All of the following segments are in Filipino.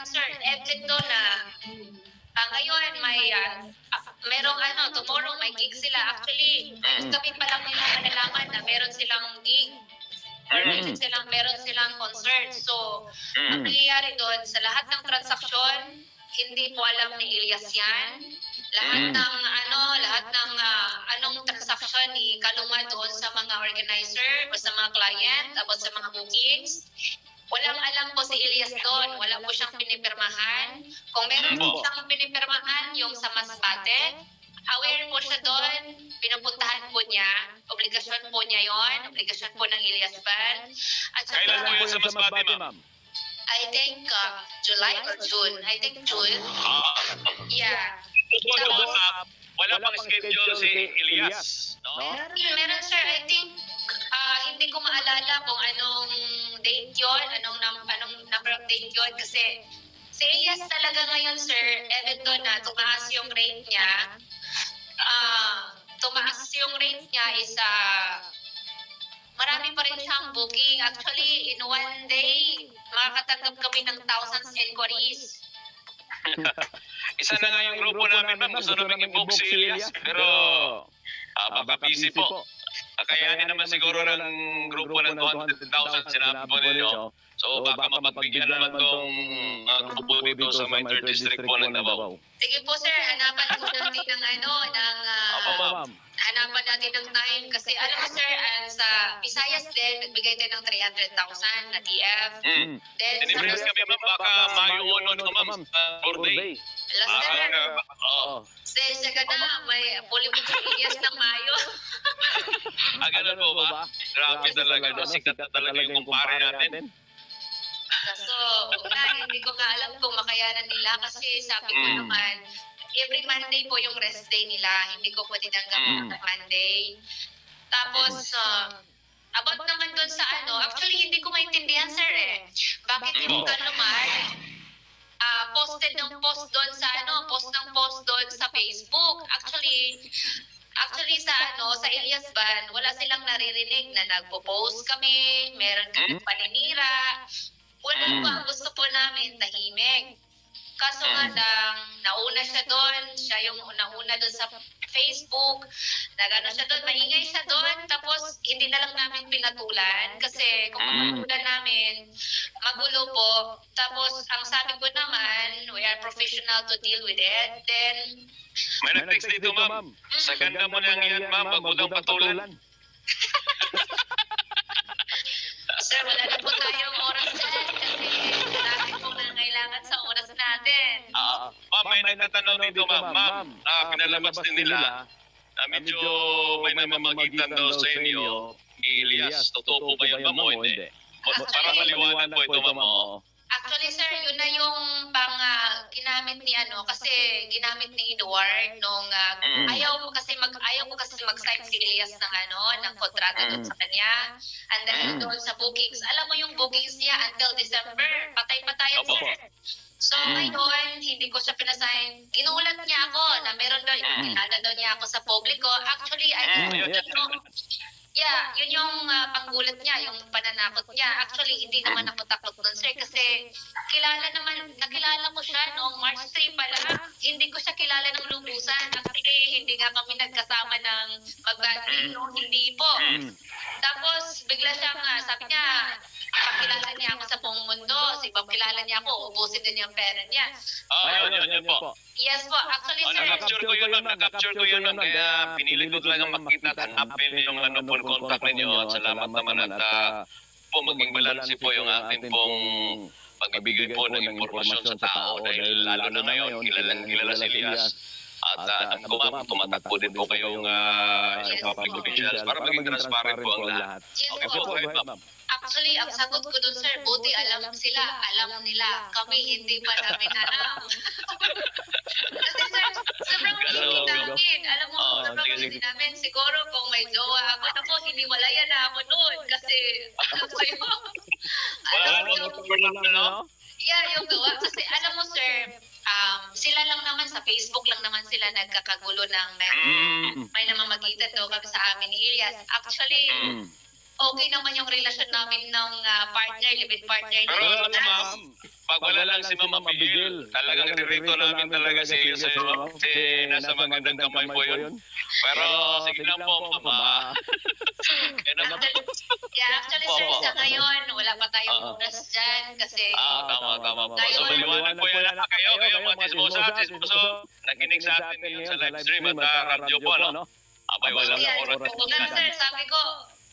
lang sir, evident doon na ah, ngayon may ah, merong ano, tomorrow may gig sila. Actually, Mm. kami pa lang nila nalaman na meron silang gig. Or Mm. meron silang, meron silang concert. So, ang Mm. nangyayari doon, sa lahat ng transaksyon, hindi po alam ni Elias yan. Lahat Mm. ng ano, lahat ng ah, anong transaksyon ni Kaluma doon sa mga organizer o sa mga client about sa mga bookings. Walang alam po si Elias doon. Wala po siyang pinipirmahan. Kung meron po siyang pinipirmahan, yung sa Masbate, aware po siya doon. Pinupuntahan po niya. Obligasyon po niya yon, Obligasyon po ng Elias Band. At saka- Kailan po yun sa Masbate, ma'am? I think uh, July or June. I think June. Ah, Yeah. doon, ma'am. Wala pang schedule si Elias. No? Meron, maalala kung anong date yon, anong anong number of date yon kasi si Elias talaga ngayon sir, even though na tumaas yung rate niya, ah, tumaas yung rate niya is ah, marami pa rin siyang booking. Actually, in one day, makakatanggap kami ng thousands inquiries. Isa na nga yung grupo namin, ma'am. Gusto namin i-book si Elias. Pero ah, baka busy po. Kakayanin naman siguro ng grupo ng 200,000 sinabi po ninyo. So baka mapagbigyan naman tong uh, grupo dito sa my third district po ng Davao. Sige po sir, hanapan po natin ng ano, ng ah, Opo, ma'am. hanapan natin ng time kasi alam mo sir, ah, sa Visayas din, nagbigay tayo ng 300,000 na TF. Mm. Then Tinipres sa kami, ma'am. Baka Mayo 1 ko, ma'am. sa birthday. Last Ah, sir, ah, Oo. sensya ka na, may Elias ng Mayo. Ah, ganun po ba? Grabe talaga. no? Sikat na talaga yung kumpare natin. So, una, hindi ko nga alam kung makayanan nila kasi sabi ko Mm. naman, every Monday po yung rest day nila. Hindi ko pwede tanggapin Mm. ng Monday. Tapos, uh, about naman doon sa ano, actually hindi ko maintindihan sir eh. Bakit yung Mm. kaluman, ah posted ng post doon sa ano, post ng post doon sa Facebook. Actually, Actually sa ano, sa Elias Ban, wala silang naririnig na nagpo-post kami, meron kami Mm. paninira. Wala Mm. pa, gusto po namin tahimik. Kaso nga Mm. lang, nauna siya doon, siya yung nauna doon sa Facebook, nagano siya doon, maingay siya doon, tapos hindi na lang namin pinatulan kasi kung Mm. namin, magulo po. Tapos ang sabi ko naman, we are professional to deal with it. Then, May nag-text dito, ma'am. Sa ganda mo lang yan, ma'am. Daw patulan. sir, wala na po tayong oras dyan kasi marami pong nangailangan sa oras natin. Ah, ma'am, may nagtatanong dito, ma'am. Ma'am, ah, pinalabas din nila na medyo may namamagitan daw sa inyo. Elias, totoo po ba yan, ma'am, o hindi? Para maliwanag po ito, ma'am. o. Actually, sir, yun na yung pang ah, ginamit ni ano kasi ginamit ni Edward nung ah, Mm. ayaw ko kasi mag ayaw ko kasi mag-sign si Elias ng ano ng kontrata doon Mm. sa kanya. And dahil Mm. doon sa bookings, alam mo yung bookings niya until December, patay-patayan Opo. sir. So Mm. ngayon, hindi ko siya pinasign. Ginulat niya ako na meron daw, Mm. kilala daw niya ako sa publiko. Actually, I Mm, didn't yes. know. Yeah, yun yung ah, panggulat niya, yung pananakot niya. Actually, hindi naman ako takot nun, sir, kasi kilala naman, nakilala ko siya noong March 3 pa lang. Hindi ko siya kilala ng lubusan. Actually, hindi nga kami nagkasama ng magbanding, no? Hindi po. Mm. Tapos, bigla siyang, ah, sabi niya, pakilala niya ako sa buong mundo. Si Bob kilala niya ako, ubusin din yung pera niya. Ah, yun, yun, yun po. Yes po, actually, Oh, sir, na-capture ko yun, ma'am. Na-capture ko yun, ma'am. Kaya pinili ko talagang makita at hanapin yung ano po, contact ninyo. At salamat naman at ah, po maging balanse po yung ating pong pagbibigay po ng impormasyon sa tao dahil lalo na ngayon, kilalang kilala si Elias. At uh, alam ko ma'am, tumatakbo din po kayong uh, Yes, public officials para maging transparent po ang lahat. yes Okay po. po, go ahead ma'am. Actually, ang sagot ko dun, sir, buti alam sila, alam nila. Kami hindi pa namin alam. Kasi sir, sobrang hindi namin. Alam mo, Oo, sobrang sige, hindi sige. namin. Siguro kung may jowa ako, ako, hiniwalayan na ako noon. Kasi, alam mo yun. Wala Alam mo naman yung, no? yeah, yung gawa. Kasi alam mo, sir, um, sila lang naman sa Facebook lang naman sila nagkakagulo ng may, Mm. may namamagitan daw kami sa amin ni Elias. Actually, Mm. Okay naman yung relasyon namin ng ah, partner, live-in partner Pero ano, Elias. ma'am, pag wala lang si Ma'am Abigail, talagang nirito namin talaga si Elias sa'yo, ma'am. Kasi nasa magandang kamay po yun. Pero sige lang po, ah. Eh, naman po. Yeah, actually, sir, Opo. sa ngayon, wala pa tayong Oo. oras dyan kasi Ah, tama, tama po. So, maliwanag po yan na kayo, kayo mga tismosa, tismoso, nakinig sa atin ngayon sa live stream at ah, radyo po, no? Abay, wala na oras. kung nga, sir, sabi ko,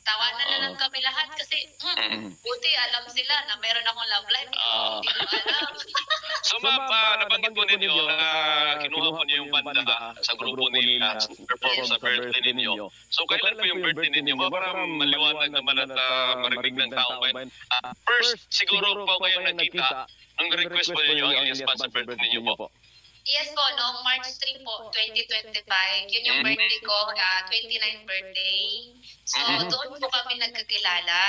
tawanan na lang kami lahat kasi hmm, buti alam sila na meron akong love life. Oo. Hindi ko alam. So ma'am, ah, nabanggit po ninyo na kinuha po niyo yung banda sa grupo nila sa perform sa birthday ninyo. So kailan po yung birthday ninyo? ma'am? Para maliwanag naman at ah, marinig ng tao ba? Ah, first, siguro po kayo nakita ang request po ninyo ang sa birthday ninyo po. Yes po, noong March 3 po, 2025, yun yung birthday ko, ah, 29th birthday. So, Mhm. doon po kami nagkakilala.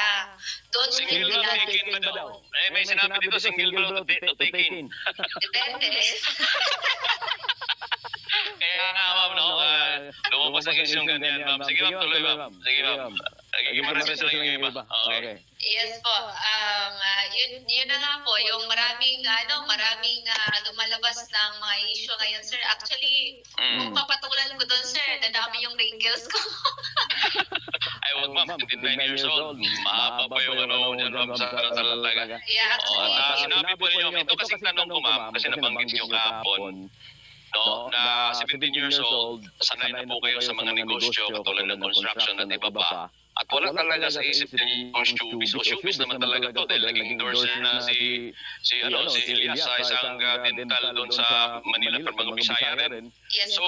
Doon ko Single daw kilala. taken ba daw? Eh, may sinabi dito single daw to to taken. Depende. Kaya nga ma'am, no? ah, lumabas ang isyong ganyan ma'am. Sige ma'am, tuloy ma'am. Sige ma'am. Sige ma'am, sige lang yung iba. Okay. Yes po. Um, ah, yun, yun na nga po, yung maraming, ano, maraming ah, lumalabas ng mga issue ngayon, sir. Actually, kung Mm. papatulan ko doon, sir, dadami yung wrinkles ko. Ay, wag ma'am, 29 years old. Mahaba pa yung ano dyan ma'am sa ano talaga. yeah, actually, ah, sinabi po ninyo, ito kasi tanong ko ma'am, kasi nabanggit niyo kahapon, no, na 17 years old, sanay na po kayo sa mga negosyo, katulad ng construction at iba pa. At wala talaga sa isip niyo yung showbiz. O showbiz naman talaga to dahil naging endorser na si si ano si Elias sa isang uh, dental doon sa Manila for mga Bisaya rin. So,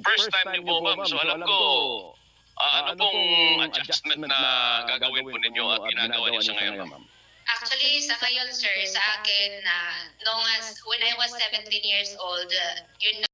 first time niyo po ma'am, so alam ko, ah, ano pong adjustment na gagawin po ninyo at ginagawa niyo sa ngayon ma'am? Actually, sa ngayon, sir, sa akin, na nung as, when I was 17 years old, uh, yun